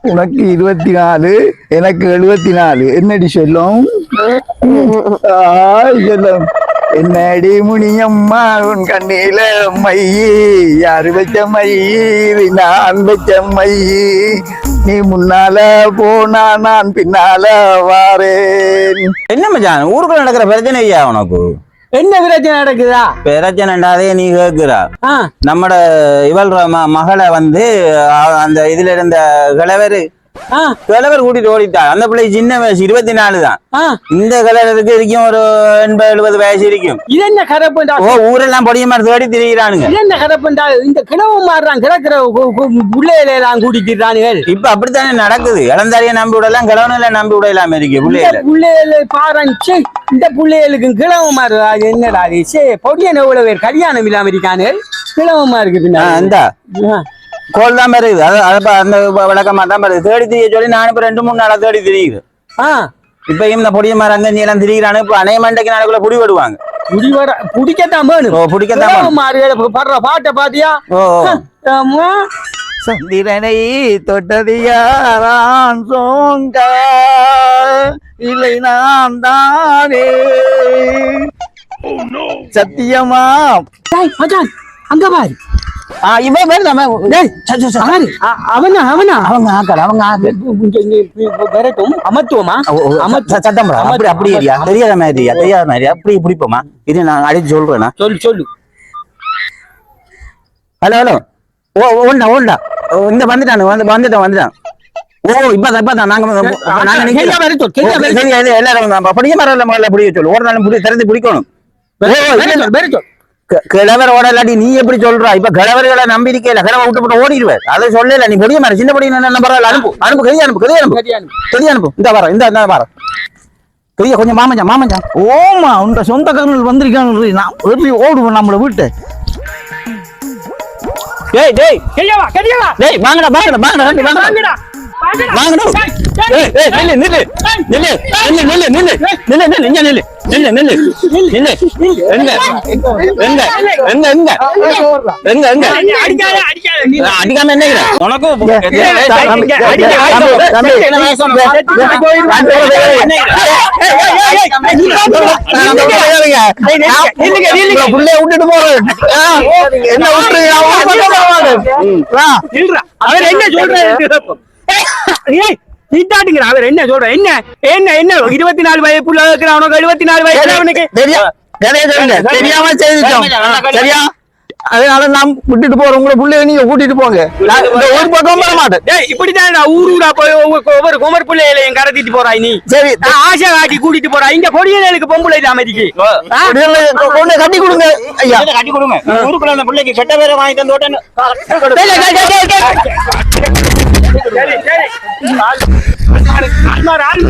உனக்கு இருபத்தி நாலு எனக்கு எழுபத்தி நாலு என்னடி சொல்லும்? சொல்லும். என்னடி முனியம்மா உன் கண்ணில மையி? யாரு வச்ச மையி? நான் வச்ச மையி. நீ முன்னால போனா நான் பின்னால வாரேன். என்ன மச்சான்? ஊருக்குள்ள நடக்கிற பிரச்சனை ஐயா உனக்கு? என்ன பிரச்சனை நடக்குதா? பிரச்சனைண்டாதே நீ கேட்கிறா ஆ. நம்மட இவள் மகளை வந்து அந்த இதுல இருந்த கிழவர் ஆ. கிழவர் கூட்டிட்டு ஓடிட்டா. அந்த பிள்ளை சின்ன வயசு இருபத்தி நாலு தான் இந்த கிழவருக்கு இருக்கும் ஒரு எண்பது எழுபது வயசு இருக்கும். இது என்ன கரப்புண்டா? ஓ ஊரெல்லாம் பொடிய மாதிரி தேடி திரிகிறானுங்க. இது என்ன கரப்புண்டா? இந்த கிழவு மாறுறான் கிடக்குற பிள்ளையில எல்லாம் கூட்டிக்கிறானுகள் இப்ப அப்படித்தானே நடக்குது? இளந்தாரிய நம்பி விடலாம் கிழவனில நம்பி விடலாம் இருக்கு பிள்ளைகள பிள்ளைகள பாருங்க சே, இந்த பிள்ளைகளுக்கு கிழவு மாறுதா அது என்னடா அது சே பொடியன் எவ்வளவு பேர் கல்யாணம் இல்லாம இருக்கானுகள்? கிழவமா இருக்கு பின்னாடி. இந்த. ஆ. கோல் தான் வருது அது அது அந்த விளக்கமா தான் வருது தேடி திரிய சொல்லி நான் இப்ப ரெண்டு மூணு நாளா தேடி திரியுது. ஆ. இப்ப இந்த பொடிய மாதிரி அங்க எல்லாம் திரிகிறானு இப்ப அணைய மண்டைக்கு நாளைக்குள்ள புடி விடுவாங்க. முடி வர பிடிக்கத்தான் வேணும். ஓ பிடிக்கத்தான். மாறுகளை படுற பாட்டை பாத்தியா? ஓ சந்திரனை தொட்டது யாரான் சோங்க இல்லை நான் தானே. சத்தியமா? டேய், மச்சான், அங்க பாரு. இவன். பாரு. அவனா அவனா? அவங்க ஆக்கள் அவங்க வரட்டும். அமத்துவமா? சத்தம். அப்படி அப்படி ஏரியா தெரியாத மாதிரியா தெரியாத மாதிரியா அப்படி பிடிப்போமா இது நான் அடிச்சு சொல்றேனா? சொல்லு சொல்லு. Hello hello. ஓ ஓண்டா ஓண்டா இந்த வந்துட்டானு வந்து வந்துட்டான் வந்துட்டான். ஓ இப்பதான் இப்பதான் நாங்க நாங்க எல்லாரும் படிக்க மரம் முதல்ல பிடிக்க சொல்லு ஒரு நாள் பிடி திறந்து பிடிக்கணும். ஓ, இல்ல, இல்ல. வரட்டும் க- கிழவரோட இல்லாட்டி நீ எப்படி சொல்றா? இப்ப கிழவர்களை நம்பி இருக்கல கிழவ விட்டு போட்டு ஓடிடுவார் அதை சொல்லல நீ பொடிய மாதிரி சின்ன என்ன பரவாயில்ல அனுப்பு. அனுப்பு கறி அனுப்பு கறி அனுப்பு. கறி அனுப்பு. இந்த வர இந்த இந்த வர. பெரிய கொஞ்சம் மாமஞ்சா மாமஞ்சா. ஓமா உங்க சொந்தக்காரர்கள் வந்திருக்காங்க நான் எப்படி ஓடுவோம் நம்மள வீட்டு? டேய் டேய். கெரியவா கெரியவா டேய் வாங்கடா வாங்கடா வாங்கடா வாங்கடா. வாங்கடா நில்லு நில்லு நில்லு நில்லு நில்லு நில்லு நில்லு நில்லு இங்க நில்லு நில்லு நில்லு நில்லு எங்க எங்க எங்க எங்க எங்க எங்க அடிக்காத அடிக்காத நீ நான் அடிக்காம என்ன உனக்கும் என்ன வயசு உனக்கு? புள்ளைய விட்டுட்டு போறேன் என்ன விட்டு நில்றா. அவர் என்ன சொல்றாரு ஏய் நீட்டாட்டுங்கிற அவர் என்ன சொல்ற என்ன? என்ன என்ன? இருபத்தி நாலு வயசு புள்ள இருக்கிற அவனுக்கு? எழுபத்தி நாலு வயசு அவனுக்கு தெரியாம செய்திட்டோம். சரியா? அதனால நாம் விட்டுட்டு போறோம் உங்களை பிள்ளைய நீங்க கூட்டிட்டு போங்க. ஒரு பக்கம் வர மாட்டேன். டேய் இப்படிதான் நான் ஊர் ஊரா போய் ஒவ்வொரு குமர் பிள்ளைகளையும் கடத்திட்டு போறாய் நீ? சரி. நான் ஆசை காட்டி கூட்டிட்டு போறாய் இங்க பொடியலுக்கு பொம்பளை ஆ? கொண்டு கட்டி கொடுங்க. ஐயா. கட்டி கொடுங்க. ஊருக்குள்ள அந்த பிள்ளைக்கு கெட்ட பேரை வாங்கி தந்து రాదు